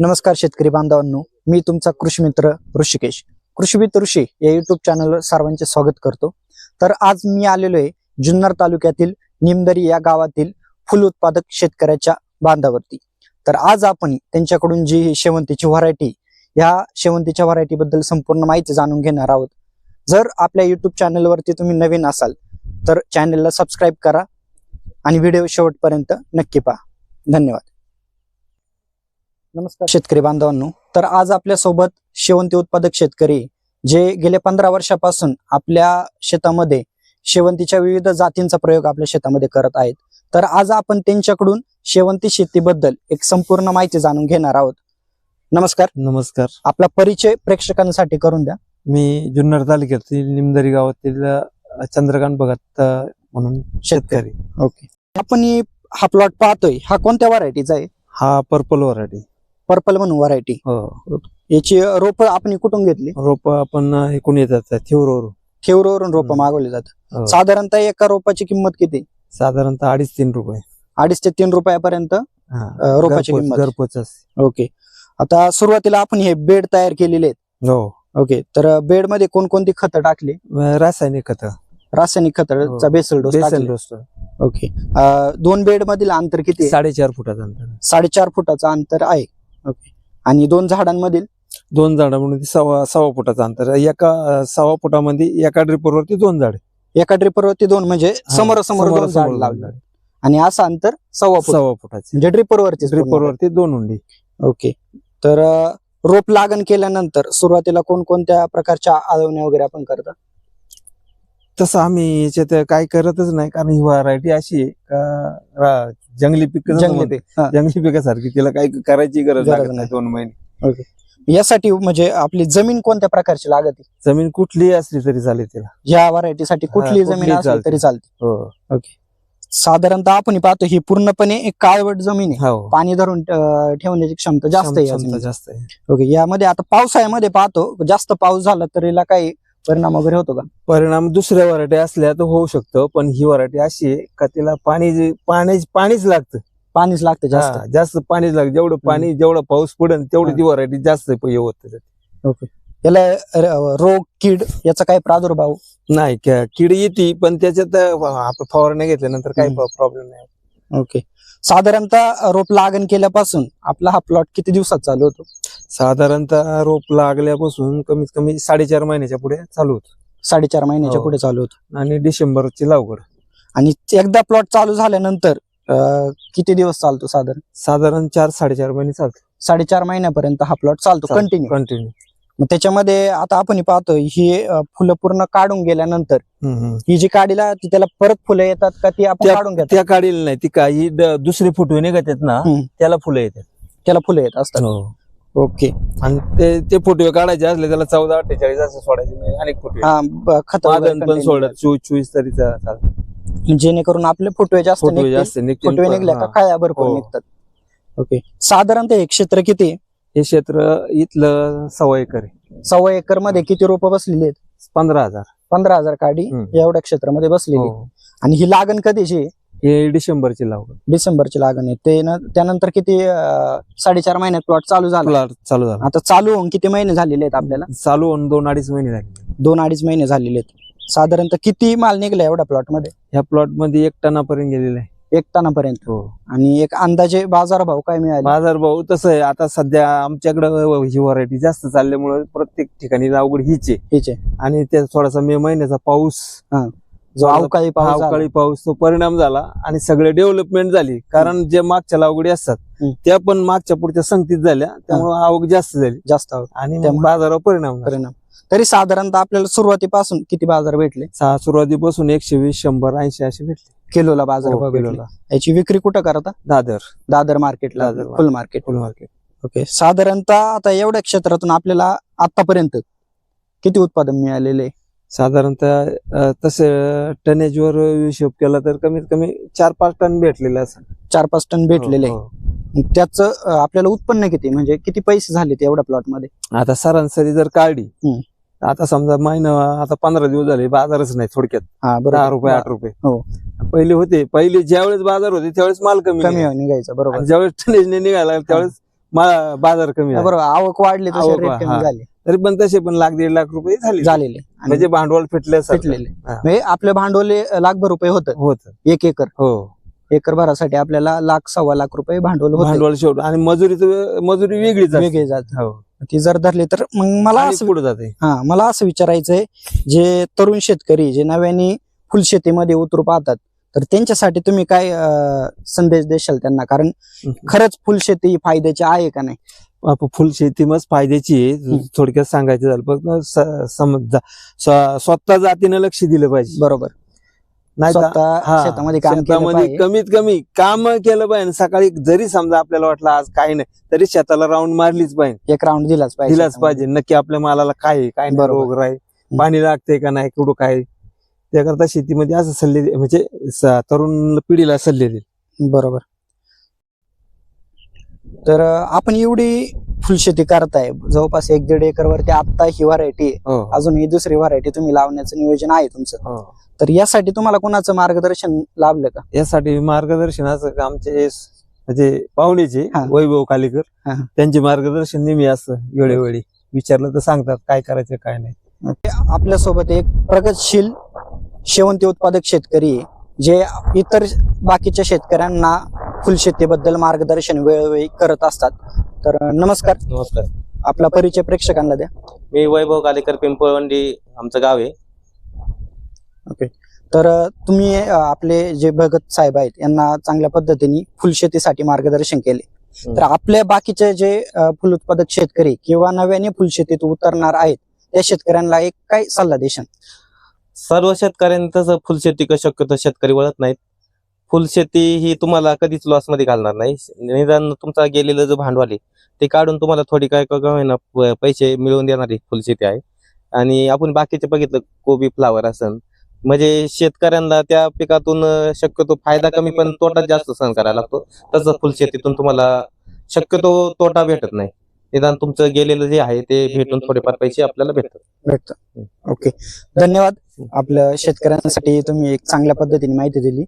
नमस्कार शेतकरी बांधवांनो मी तुमचा कृषी मित्र ऋषिकेश. कृषी ऋषी या युट्यूब चॅनलवर सर्वांचे स्वागत करतो. तर आज मी आलेलो आहे जुन्नर तालुक्यातील निमदरी या गावातील फुल उत्पादक शेतकऱ्याच्या बांधावरती. तर आज आपण त्यांच्याकडून जी शेवंतीची व्हरायटी या शेवंतीच्या व्हरायटी बद्दल संपूर्ण माहिती जाणून घेणार आहोत. जर आपल्या युट्यूब चॅनलवरती तुम्ही नवीन असाल तर चॅनलला सबस्क्राईब करा आणि व्हिडिओ शेवटपर्यंत नक्की पहा. धन्यवाद. नमस्कार. शेतकरी बांधवांनो तर आज आपल्यासोबत शेवंती उत्पादक शेतकरी जे गेल्या पंधरा वर्षापासून आपल्या शेतामध्ये शेवंतीच्या विविध जातींचा प्रयोग आपल्या शेतामध्ये करत आहेत. तर आज आपण त्यांच्याकडून शेवंती शेतीबद्दल एक संपूर्ण माहिती जाणून घेणार आहोत. नमस्कार. नमस्कार. आपला परिचय प्रेक्षकांसाठी करून द्या. मी जुन्नर तालुक्यातील निमदरी गावातील चंद्रकांत भगत म्हणून शेतकरी. ओके. आपण ही हा प्लॉट पाहतोय. हा कोणत्या व्हरायटीचा आहे? हा पर्पल व्हरायटी पर्पल म्हणून व्हरायटी हो. याची रोप आपण कुठून घेतली? रोप आपण एकूण येतात थिवरवरून. ठेवरवरून रोप. मागवली जातात. हो. साधारणतः एका रोपाची किंमत किती? साधारणतः अडीच तीन रुपये. अडीच ते तीन रुपयापर्यंत रोपाची किंमत. ओके. आता सुरुवातीला आपण हे बेड तयार केलेले आहेत. हो. ओके. तर बेडमध्ये कोणकोणती खतं टाकली? रासायनिक खत. रासायनिक खताचा हो. Basal dose basal. Dose. Okay. दोन बेड मधील अंतर किती? साडेचार फुटाचं अंतर साडेचार फुटाचं अंतर आहे. ओके आणि दोन झाडांमधील? दोन झाडामध्ये सव्वा सव्वा फुटाचं अंतर एका सव्वा फुटामध्ये एका ड्रिपरवरती दोन झाड. एका ड्रिपरवरती दोन म्हणजे समोर समोर दोन झाड लावले. आणि असं अंतर सव्वा फुट. सव्वा फुटाचे. म्हणजे ड्रिपरवरती ड्रिपरवरती दोन उंडी. ओके तर अ, रोप लागण केल्यानंतर सुरुवातीला कोणकोणत्या प्रकारच्या आळवण्या वगैरे आपण करता? तसं आम्ही याच्यात काय करतच नाही. कारण ही व्हरायटी अशी आहे का रा- जंगली पीक जंगली पीक हा. जंगली पिकासारखी तिला काही करायची गरज गरज लागत नाही. नाही. दोन महिने. यासाठी म्हणजे आपली जमीन कोणत्या प्रकारची लागते? जमीन कुठलीही असली तरी चालेल तिला. या व्हरायटीसाठी कुठली जमीन कुठलीही असली चालते. तरी चालते. हो. साधारणतः आपण पाहतो ही पूर्णपणे एक काळवट जमीन आहे. हो. पाणी धरून अ, ठेवण्याची क्षमता जास्त आहे या क्षमता जमिनीत. जास्त आहे. ओके यामध्ये आता पावसाळ्यामध्ये पाहतो जास्त पाऊस झाला तर याला काही परिणाम वगैरे होतो का? परिणाम दुसऱ्या व्हरायटी असल्या तर होऊ शकतं पण ही व्हरायटी अशी आहे का तिला पाणी जे- पाणी पाणीच लागतं. पाणीच लागतं जास्त. हा, जास्त पाणीच लागतं. जेवढं पाणी जेवढं पाऊस पडेल तेवढी ती व्हरायटी जास्त हे होत त्याच्यात. याला रोग कीड याचा काही प्रादुर्भाव? नाही क- कीड येते पण त्याच्यात आपण फवारण्या घेतल्यानंतर काही हम्म. प्रॉब्लेम नाही. ओके. साधारणतः रोप लागण केल्यापासून आपला हा प्लॉट किती दिवसात चालू होतो? साधारणतः रोप लागल्यापासून कमीत कमी साडेचार महिन्याच्या पुढे चालू होत. साडेचार महिन्याच्या हो. पुढे चालू होतो. आणि डिसेंबरची लागवड. आणि एकदा प्लॉट चालू झाल्यानंतर अ, किती दिवस चालतो साधारण? साधारण चार साडेचार महिने चालतो. साडेचार महिन्यापर्यंत हा प्लॉट चालतो कंटिन्यू कंटिन्यू मग त्याच्यामध्ये आता आपण पाहतो ही अ, फुलं पूर्ण काढून गेल्यानंतर ही जी काढीला ती त्याला परत फुलं येतात का ती आपण काढून घेतात त्या काढील नाही ती काही ड- दुसरे फुटवे निघतात ना हम्म. त्याला फुलं येतात त्याला फुलं येत असतात ओके आणि ते ते फुटवे काढायचे असले त्याला चौदा अठ्ठेचाळीस असं सोडायचे म्हणजे अनेक हा ब- खतं वगैरे मागण पण सोडत चोवीस चोवीस तरी चा- चालतं. करतात. जेणेकरून आपले फुटवे जास्त फुटवे निघतील. जास्त निघतील फुटवे निघल्या का हा. काळ्या भरपूर हो. निघतात ओके साधारणतः हे क्षेत्र किती आहे? हे क्षेत्र इथलं सव्वा एकर आहे. सव्वा एकरमध्ये किती रोपं बसलेली आहेत? पंधरा हजार. पंधरा हजार काडी हम्म. एवढ्या क्षेत्रामध्ये बसलेली आहे. हो. आणि ही लागण कधीची आहे? हे डिसेंबरची लागवड डिसेंबरची लागण आहे. ते न- त्यानंतर किती अं, साडेचार महिन्यात प्लॉट चालू झाला? प्लॉट चालू झाला. आता चालू होऊन किती महिने झालेले आहेत आपल्याला? चालू होऊन दोन अडीच महिने झाले. दोन अडीच महिने झालेले आहेत. साधारणतः किती माल निघला एवढ्या प्लॉटमध्ये? ह्या प्लॉटमध्ये एक टनापर्यंत गेलेला आहे. एक टनापर्यंत हो. आणि एक अंदाजे बाजार भाव काय मिळाले? बाजार भाऊ तसं आहे. आता सध्या आमच्याकडे ही व्हरायटी जास्त चालल्यामुळे प्रत्येक ठिकाणी लागवड हीच आहे. हिचे आणि त्या थोडासा मे महिन्याचा पाऊस जो अवकाळी पाऊस. अवकाळी पाऊस तो परिणाम झाला आणि सगळे डेव्हलपमेंट झाली. कारण जे मागच्या लागवडी असतात हम्म. त्या पण मागच्या पुढच्या संगतीत झाल्या. त्यामुळे आवक जास्त झाली. जास्त आवक, आणि मग त्यामुळे- बाजारावर परिणाम झाला. परिणाम. तरी साधारणतः आपल्याला सुरुवातीपासून किती बाजार भेटले? सहा सुरुवातीपासून एकशे वीस शंभर ऐंशी असे भेटले. किलोला बाजार हो, किलोला. याची विक्री कुठं करता दादर दादर मार्केटला दादर. फुल मार्केट फुल मार्केट ओके साधारणतः आता एवढ्या क्षेत्रातून आपल्याला आतापर्यंत किती उत्पादन मिळालेले आहे? साधारणतः अं, तसं टनेजवर हिशोब केला तर कमीत कमी चार पाच टन भेटलेले असं चार पाच टन भेटलेले आहे. हो, त्याचं अं, आपल्याला उत्पन्न किती म्हणजे किती पैसे झाले एवढ्या प्लॉटमध्ये हो. आता सरासरी जर काढली हम्म. आता समजा महिना आता पंधरा दिवस झाले बाजारच नाही थोडक्यात हा दहा रुपये आठ रुपये हो. पहिले होते. पहिले ज्यावेळेस बाजार होते त्यावेळेस माल कमी कमी निघायचा. निघायचं बरोबर. आणि ज्यावेळेस टनेजने निघायला लागला, त्यावेळेस मा- बाजार कमी. बरोबर. आवक वाढली तसे आवक कमी. झाले. तरी पण तसे पण लाख दीड लाख रुपये झाले. झालेले. आणि म्हणजे भांडवल फिटले फिटलेले. हा. म्हणजे आपलं भांडवल हे लाखभर रुपये होतं. होत. एक एकर. हो. एकर भरासाठी आपल्याला लाख सव्वा लाख रुपये भांडवल होतं. भांडवल शेवट. आणि मजुरीचं मजुरी वेगळीच असते. वेगळे जात. हो. ती जर धरली तर मग मला असं पुढे जाते. हा मला असं विचारायचंय जे तरुण शेतकरी जे नव्याने फुलशेतीमध्ये उतरू पाहतात तर त्यांच्यासाठी तुम्ही काय संदेश देशाल त्यांना? कारण खरंच फुलशेती ही फायद्याची आहे का नाही? आप- फुल शेती मग फायद्याची आहे. थोडक्यात सांगायचं झालं फक्त स- समजा स्व- स्वतः जातीनं लक्ष दिलं पाहिजे. बरोबर. नाही शेतामध्ये कमीत कमी काम केलं पाहिजे. सकाळी जरी समजा आपल्याला वाटलं आज काही नाही तरी शेताला राऊंड मारलीच पाहिजे. एक राऊंड दिलाच पाहिजे. दिलाच. पाहिजे. नक्की आपल्या मालाला काय आहे, काय बरोबर. राय पाणी लागते का नाही कुठं काय त्याकरता शेतीमध्ये असं सल्ले दे- म्हणजे स- तरुण पिढीला सल्ले देईल. बरोबर. तर अं, आपण एवढी फुलशेती करताय. जवळपास एक दीड एकर वरती आता ही व्हरायटी हो. अजून ही दुसरी व्हरायटी तुम्ही लावण्याचं नियोजन आहे तुमचं. हो. तर यासाठी तुम्हाला कोणाचं मार्गदर्शन लाभलं का? यासाठी मार्गदर्शनाचं आमचे स- म्हणजे पाहुणेचे हा. वैभव कालेकर हा. त्यांचे मार्गदर्शन नेहमी असतं वेळोवेळी. विचारलं तर सांगतात काय करायचं काय नाही. आपल्यासोबत एक प्रगतशील शेवंती उत्पादक शेतकरी जे इतर बाकीच्या शेतकऱ्यांना फुलशेतीबद्दल मार्गदर्शन वेळोवेळी करत असतात. तर नमस्कार. नमस्कार. आपला परिचय प्रेक्षकांना द्या. मी वैभव कालेकर पिंपळवंडी आमचं गाव आहे. तर अं, तुम्ही आपले जे भगत साहेब आहेत यांना चांगल्या पद्धतीने फुलशेतीसाठी मार्गदर्शन केले. तर आपल्या बाकीचे जे फुल उत्पादक शेतकरी किंवा नव्याने फुलशेतीत उतरणार आहेत त्या शेतकऱ्यांना एक काय सल्ला देशाल? सर्व शेतकऱ्यांनी तसं फुलशेती क- शक्यतो शेतकरी वळत नाहीत. फुलशेती ही तुम्हाला कधीच लॉसमध्ये घालणार नाही. निदान तुमचा गेलेलं जो भांडवल आहे ते काढून तुम्हाला थोडी काय का पैसे मिळवून देणारी फुलशेती आहे. आणि आपण बाकीचे बघितलं कोबी फ्लावर असन. म्हणजे शेतकऱ्यांना त्या पिकातून शक्यतो फायदा कमी पण तोटा जास्त सहन करायला लागतो. तसं फुलशेतीतून तुम्हाला शक्यतो तोटा भेटत नाही. निदान तुमचं गेलेलं जे आहे ते भेटून थोडेफार पैसे आपल्याला भेटतात. भेटतं ओके. धन्यवाद. आपल्या शेतकऱ्यांसाठी तुम्ही एक चांगल्या पद्धतीने माहिती दिली.